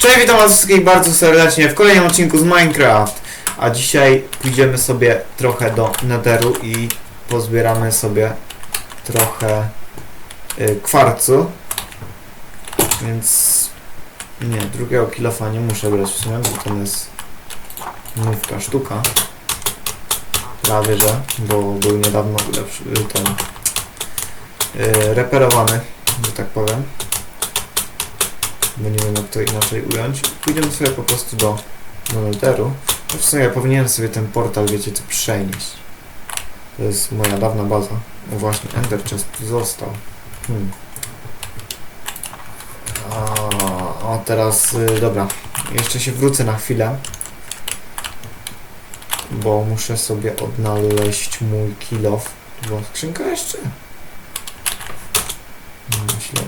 Cześć, witam was wszystkich bardzo serdecznie w kolejnym odcinku z Minecraft. A dzisiaj pójdziemy sobie trochę do Netheru i pozbieramy sobie trochę y, kwarcu. Więc nie, drugiego kilofa nie muszę brać w sumie, bo to jest nówka sztuka. Prawie że, bo był niedawno lepszy, ten y, reperowany, że tak powiem bo nie wiem jak to inaczej ująć. Pójdziemy sobie po prostu do, Netheru. No w sumie ja powinienem sobie ten portal, wiecie co, przenieść. To jest moja dawna baza. O właśnie, Ender Chest tu został. Hmm. A, o teraz, y, dobra. Jeszcze się wrócę na chwilę. Bo muszę sobie odnaleźć mój kill off. Była skrzynka jeszcze? Myślę,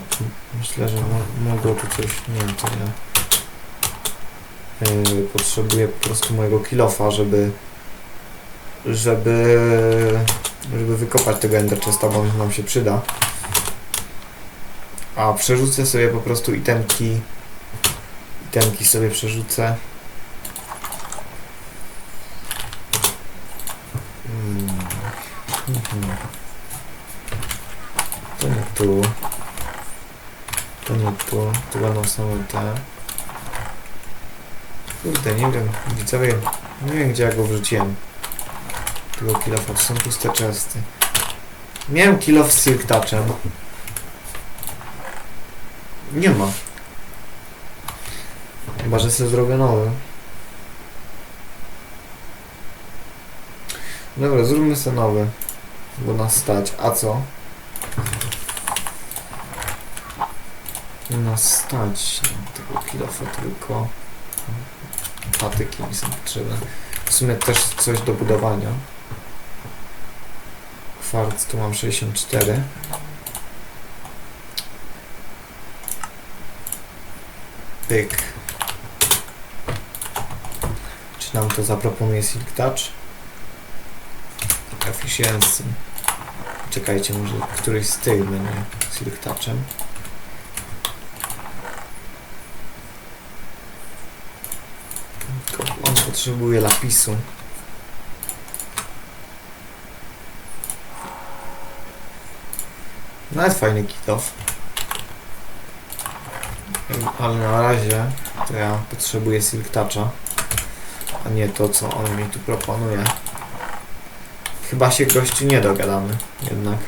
myślę że mo mogło tu coś, nie wiem, to ja yy, potrzebuję po prostu mojego kilofa, żeby żeby żeby wykopać tego ender chesta, bo on nam się przyda. A przerzucę sobie po prostu itemki itemki sobie przerzucę. Hmm. Mhm. To nie tu. To nie tu. Będą same te. Kurde, nie wiem. Widzowie, nie wiem gdzie ja go wrzuciłem. Tego kilofa, to są puste chesty. Miałem kilof z silk touchem. Nie ma. Chyba, że sobie zrobię nowy. Dobra, zróbmy sobie nowy. Bo nas stać. A co? Nas stać na tego kilofa tylko. Patyki mi są potrzebne w sumie też coś do budowania. Kwarc tu mam 64 pyk. Czy nam to zaproponuje Silk Touch? Efficiency. Czekajcie może któryś z tych będzie Silk Touchem Potrzebuje lapisu. Nawet fajny kitow. Ale na razie to ja potrzebuję Silk Toucha, a nie to co on mi tu proponuje. Chyba się gościu nie dogadamy jednak.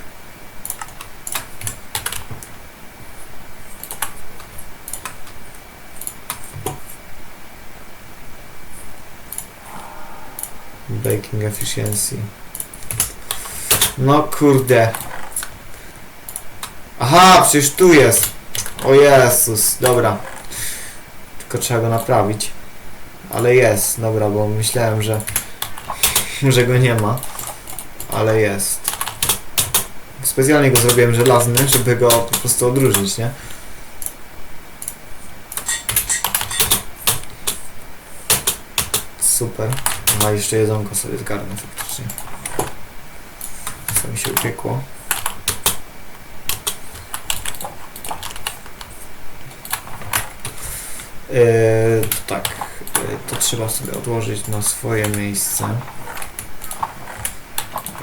Baking efficiency. No kurde. Aha, przecież tu jest. O Jezus, dobra. Tylko trzeba go naprawić. Ale jest, dobra, bo myślałem, że, że go nie ma. Ale jest. Specjalnie go zrobiłem żelazny, żeby go po prostu odróżnić, nie? Super. A jeszcze jedzonko sobie zgarnę faktycznie. Co mi się upiekło. Yy, tak, yy, to trzeba sobie odłożyć na swoje miejsce.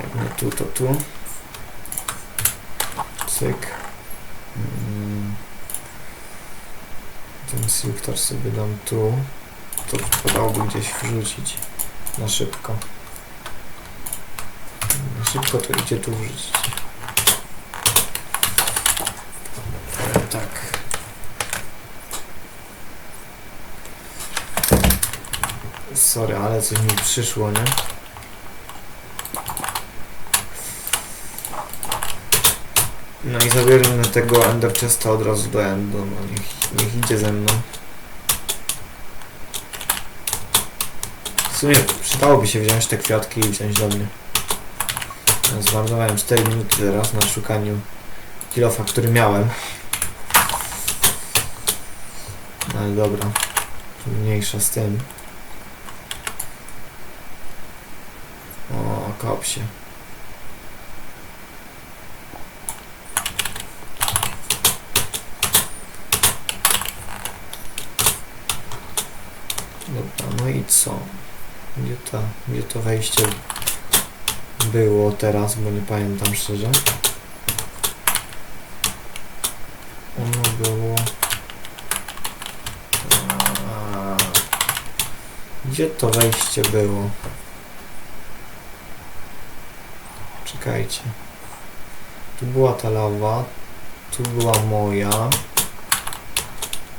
Jak nie tu, to tu. Cyk. Mm. Ten silktar sobie dam tu. To wypadałoby gdzieś wrzucić na szybko. Na szybko to idzie tu. E, tak. Sorry, ale coś mi przyszło, nie? No i zabierzemy tego Ender Chesta od razu do Endo, no niech, niech idzie ze mną. Sumie przydałoby się wziąć te kwiatki i wziąć do mnie. Zmarnowałem 4 minuty teraz na szukaniu kilofa, który miałem. No ale dobra. Mniejsza z tym. O, kop się. Dobra, no i co? Gdzie to, gdzie to wejście było teraz, bo nie pamiętam szczerze. Ono było... A, Gdzie to wejście było? Czekajcie. Tu była ta lawa, tu była moja.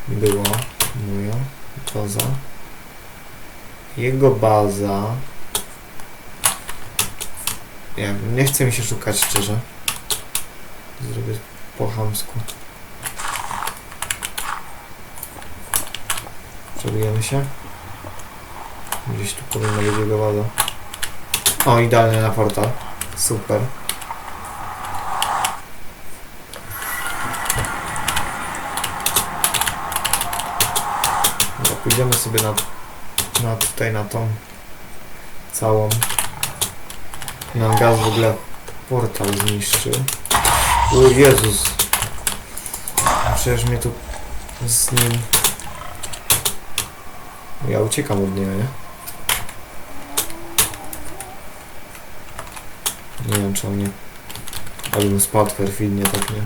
Była moja baza. Jego baza. Nie nie chce mi się szukać szczerze. Zrobię po chamsku. Przebijemy się. Gdzieś tu powinna być jego baza. O, idealnie na portal. Super. Dobra, pójdziemy sobie na, na tutaj na tą całą. Nam gaz w ogóle portal zniszczył. O Jezus. Przecież mnie tu z nim... Ja uciekam od niego, nie? Nie wiem, czy on nie... Ale bym spadł perfidnie, tak nie?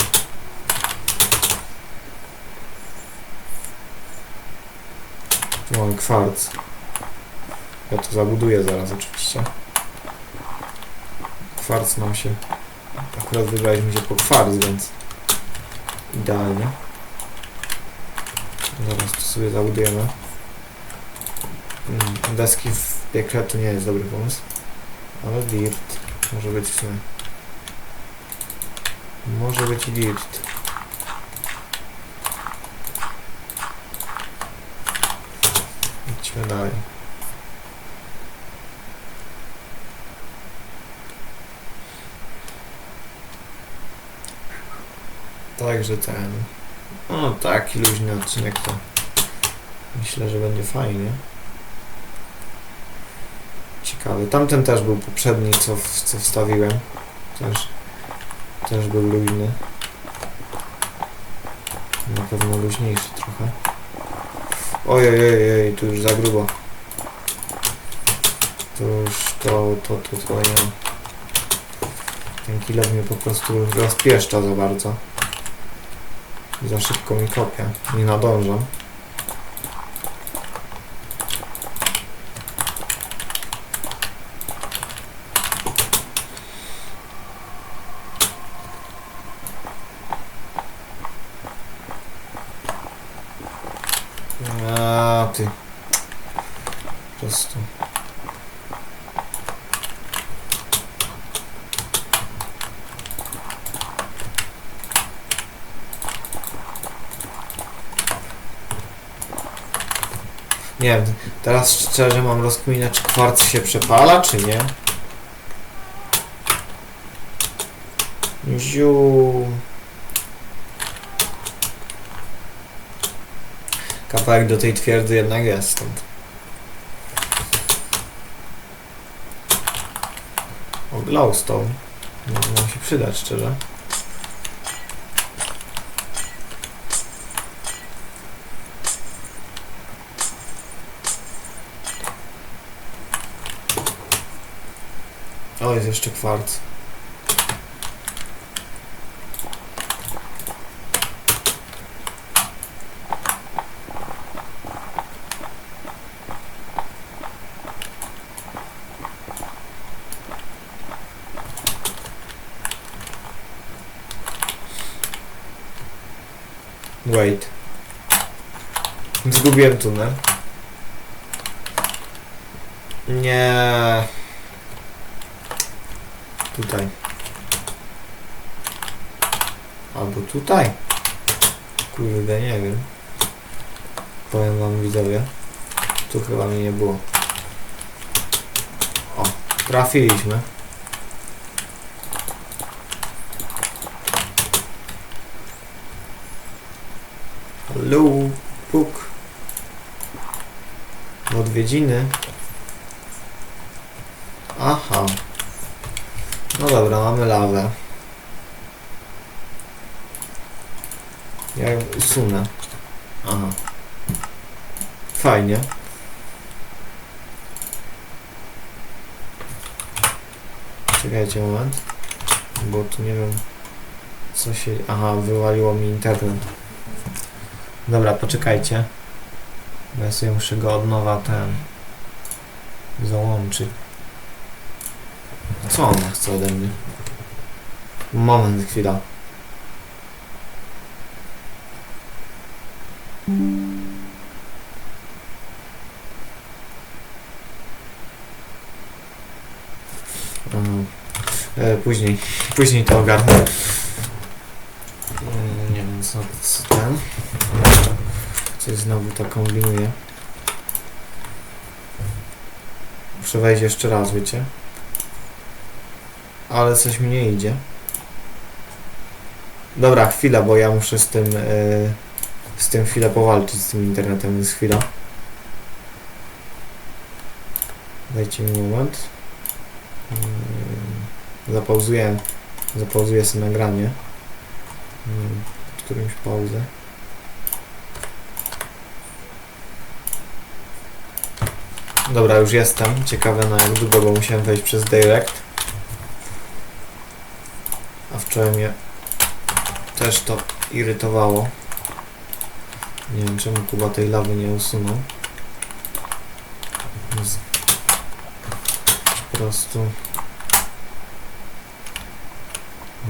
Tu mam kwarc. Ja to zabuduję zaraz oczywiście. Kwarc nam się... Akurat wybraliśmy się po kwarc, więc... Idealnie. Zaraz to sobie zabudujemy. Mm, Deski w piekle to nie jest dobry pomysł. Ale dirt może być w sumie. Może być dirt. Idźmy dalej. Także ten. No taki luźny odcinek to myślę, że będzie fajnie. Ciekawy. Tamten też był poprzedni, co, co wstawiłem. Też, też był luźny. Na pewno luźniejszy trochę. Ojej, ojej, tu już za grubo. To już to, to, to, to nie. Ten killer mnie po prostu rozpieszcza za bardzo. Za szybko mi kopie. Nie nadążam. A ty. Po prostu. Nie wiem, teraz szczerze mam rozkminę, czy kwarc się przepala, czy nie. Ziu. Kawałek do tej twierdzy jednak jest stąd. O, glowstone. Może nam się przydać, szczerze. O, jest jeszcze kwarc. Wait. Zgubiłem tunel. Nie. Tutaj. Albo tutaj. Kurde, nie wiem. Powiem wam widzowie. Tu chyba mnie nie było. O, trafiliśmy. Hello, puk. Odwiedziny. Aha. No dobra, mamy lawę. Ja ją usunę. Aha. Fajnie. Czekajcie moment. Bo tu nie wiem co się... Aha, wywaliło mi internet. Dobra, poczekajcie. Bo ja sobie muszę go od nowa ten załączyć. Co ona chce ode mnie? Moment, chwila. Aha. E, później, później to ogarnę. Mm, Nie wiem co, co ten. Coś znowu to kombinuje. Muszę wejść jeszcze raz, wiecie? Ale coś mi nie idzie. Dobra, chwila, bo ja muszę z tym e, z tym chwilę powalczyć z tym internetem, więc chwila. Dajcie mi moment. Mm, Zapauzuję, zapauzuję sobie nagranie. Mm, Którymś pauzę. Dobra, już jestem. Ciekawe na jak długo, bo musiałem wejść przez direct. Wczoraj mnie też to irytowało. Nie wiem czemu Kuba tej lawy nie usunął. Po prostu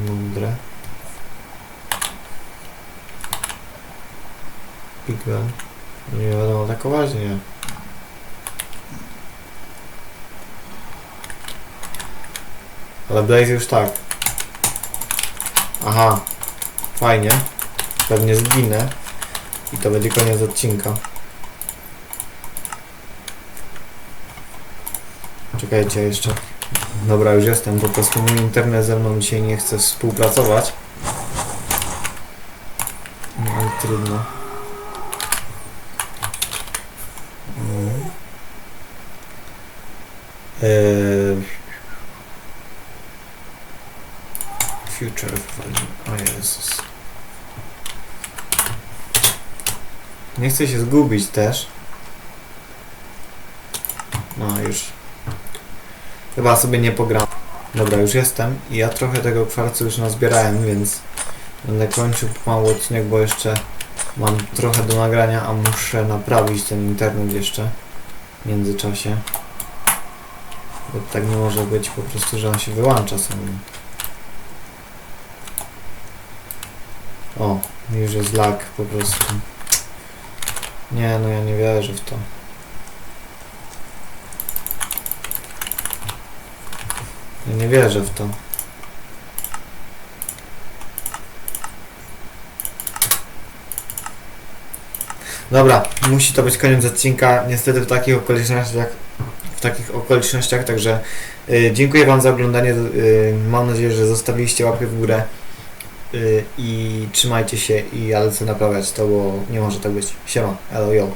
mądre. Pigwell. Nie wiadomo tak poważnie. Ale Blaze już tak. Aha. Fajnie. Pewnie zginę. I to będzie koniec odcinka. Czekajcie jeszcze. Dobra, już jestem. Po prostu mój internet ze mną dzisiaj nie chce współpracować. No ale trudno. Mm. Jezus. Nie chcę się zgubić też. No już. Chyba sobie nie pogram. Dobra, już jestem i ja trochę tego kwarcu już nazbierałem, więc będę kończył mały odcinek, bo jeszcze mam trochę do nagrania, a muszę naprawić ten internet jeszcze w międzyczasie. Bo tak nie może być po prostu, że on się wyłącza sam. O, już jest lag po prostu. Nie, no ja nie wierzę w to. Ja nie wierzę w to. Dobra, musi to być koniec odcinka. Niestety w takich okolicznościach, w takich okolicznościach, także y, dziękuję Wam za oglądanie. Y, mam nadzieję, że zostawiliście łapkę w górę i trzymajcie się i ja lecę naprawiać to, bo nie może tak być. Siema, elo, yo.